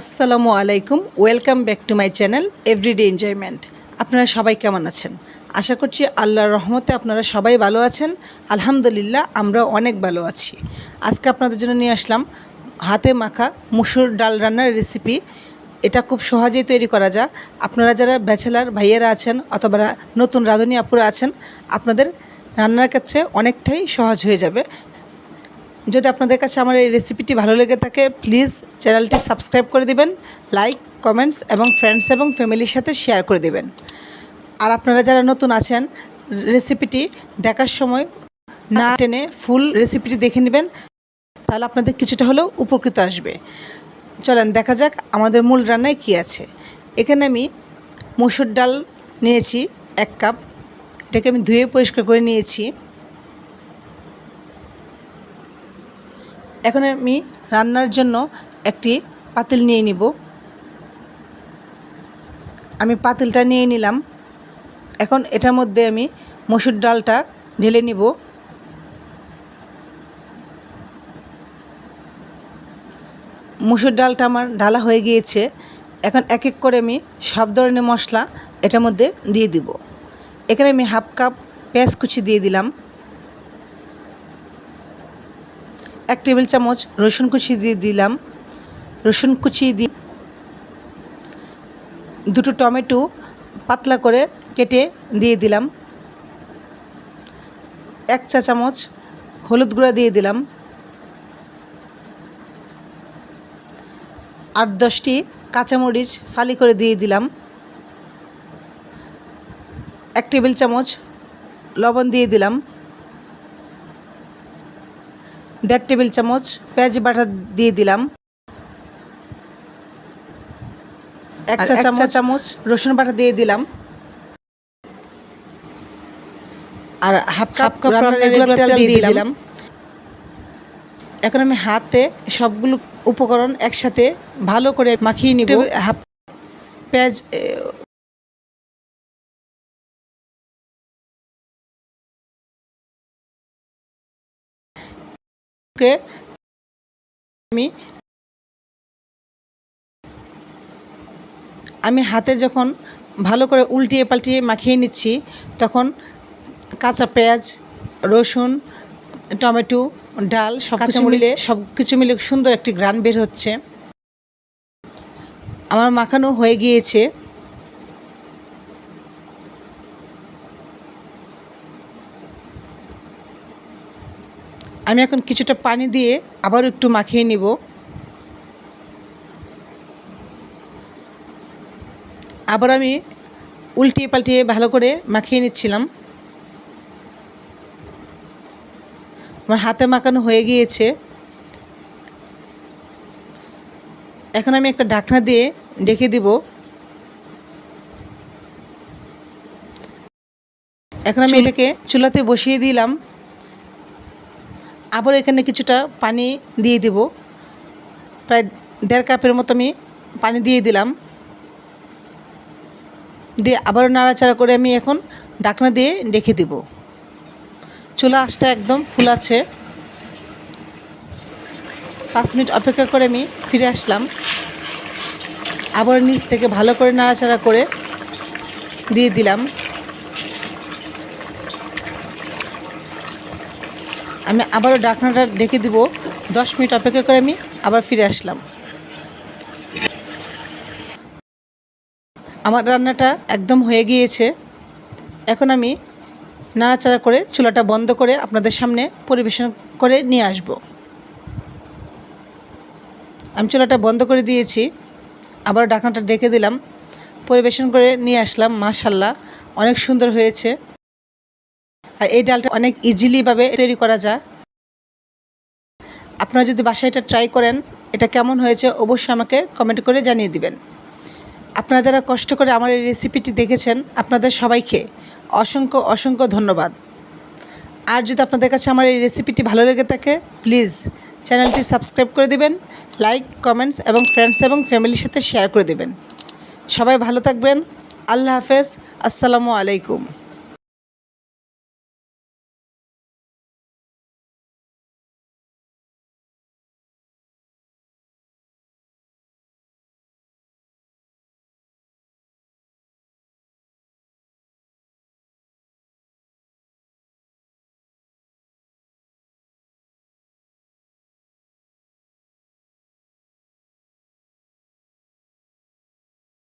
আসসালামু আলাইকুম, welcome back to my channel everyday enjoyment আপনারা সবাই কেমন আছেন? আশা করছি আল্লাহর রহমতে আপনারা সবাই ভালো আছেন। আলহামদুলিল্লাহ আমরা অনেক ভালো আছি। আজকে আপনাদের জন্য নিয়ে আসলাম হাতে মাখা মুসুর ডাল রান্নার রেসিপি এটা খুব সহজেই তৈরি করা যায়। আপনারা যারা ব্যাচেলার ভাইয়েরা আছেন অথবা নতুন রাঁধুনি আপুরা আছেন, আপনাদের রান্নার ক্ষেত্রে অনেকটাই সহজ হয়ে যাবে। যদি আপনাদের কাছে আমার এই রেসিপিটি ভালো লেগে থাকে প্লিজ চ্যানেলটি সাবস্ক্রাইব করে দিবেন লাইক কমেন্টস এবং ফ্রেন্ডস এবং ফ্যামিলির সাথে শেয়ার করে দিবেন। আর আপনারা যারা নতুন আছেন রেসিপিটি দেখার সময় না টেনে ফুল রেসিপিটি দেখে নেবেন, তাহলে আপনাদের কিছুটা হলেও উপকৃত আসবে। চলেন, দেখা যাক আমাদের মূল রান্নায় কী আছে। এখানে আমি মসুর ডাল নিয়েছি এক কাপ, এটাকে আমি ধুয়ে পরিষ্কার করে নিয়েছি। এখন আমি রান্নার জন্য একটি পাতিল নিয়ে নিব। আমি পাতিলটা নিয়ে নিলাম। এখন এটার মধ্যে আমি মসুর ডালটা ঢেলে নিব। মুসুর ডালটা আমার ঢালা হয়ে গিয়েছে। এখন এক এক করে আমি সব ধরনের মশলা এটার মধ্যে দিয়ে দিব। এখানে আমি হাফ কাপ পেঁয়াজ কুচি দিয়ে দিলাম। এক টেবিল চামচ রসুন কুচি দিয়ে দিলাম। রসুন কুচি দিয়ে দুটো টমেটো পাতলা করে কেটে দিয়ে দিলাম। এক চা চামচ হলুদ গুঁড়া দিয়ে দিলাম। আট দশটি কাঁচামরিচ ফালি করে দিয়ে দিলাম। এক টেবিল চামচ লবণ দিয়ে দিলাম। দেড় টেবিল চামচ পেঁয়াজ বাটা দিয়ে দিলাম। এক চা চামচ চামচ রসুন বাটা দিয়ে দিলাম। আর হাফ কাপ কাপ রেগুলার তেল দিয়ে দিলাম। এখন আমি হাতে সবগুলো উপকরণ একসাথে ভালো করে মাখিয়ে নিব। হাফ পেঁয়াজ কে? আমি আমি হাতে যখন ভালো করে উল্টিয়ে পাল্টিয়ে মাখিয়ে নিচ্ছি তখন কাঁচা পেঁয়াজ রসুন টমেটো ডাল সব কিছু মিলে সব কিছু মিলে সুন্দর একটি গ্রান বের হচ্ছে। আমার মাখানো হয়ে গিয়েছে। আমি এখন কিছুটা পানি দিয়ে আবার একটু মাখিয়ে নিব। আবার আমি উল্টিয়ে পাল্টিয়ে ভালো করে মাখিয়ে নিচ্ছিলাম। আমার হাতে মাখানো হয়ে গিয়েছে। এখন আমি একটা ঢাকনা দিয়ে ডেকে দিব। এখন আমি এটাকে চুলাতে বসিয়ে দিলাম। আবার এখানে কিছুটা পানি দিয়ে দিব। প্রায় দেড় কাপের মতো আমি পানি দিয়ে দিলাম। দিয়ে আবারও নাড়াচাড়া করে আমি এখন ডাকনা দিয়ে রেখে দিব। চুলা আঁচটা একদম ফুল আছে। পাঁচ মিনিট অপেক্ষা করে আমি ফিরে আসলাম। আবার নিচ থেকে ভালো করে নাড়াচাড়া করে দিয়ে দিলাম। আমি আবারও ডাকনাটা ডেকে দিব। দশ মিনিট অপেক্ষা করে আমি আবার ফিরে আসলাম। আমার রান্নাটা একদম হয়ে গিয়েছে। এখন আমি নাড়াচাড়া করে চুলাটা বন্ধ করে আপনাদের সামনে পরিবেশন করে নিয়ে আসব। আমি চুলাটা বন্ধ করে দিয়েছি। আবার ডাকনাটা ডেকে দিলাম। পরিবেশন করে নিয়ে আসলাম মাশাল্লাহ অনেক সুন্দর হয়েছে। আর এই ডালটা অনেক ইজিলিভাবে তৈরি করা যায়। আপনারা যদি বাসায় এটা ট্রাই করেন, এটা কেমন হয়েছে অবশ্যই আমাকে কমেন্ট করে জানিয়ে দিবেন। আপনারা যারা কষ্ট করে আমার এই রেসিপিটি দেখেছেন, আপনাদের সবাইকে অসংখ্য অসংখ্য ধন্যবাদ। আর যদি আপনাদের কাছে আমার এই রেসিপিটি ভালো লেগে থাকে প্লিজ চ্যানেলটি সাবস্ক্রাইব করে দিবেন লাইক কমেন্টস এবং ফ্রেন্ডস এবং ফ্যামিলির সাথে শেয়ার করে দেবেন। সবাই ভালো থাকবেন। আল্লাহ হাফেজ। আসসালামু আলাইকুম।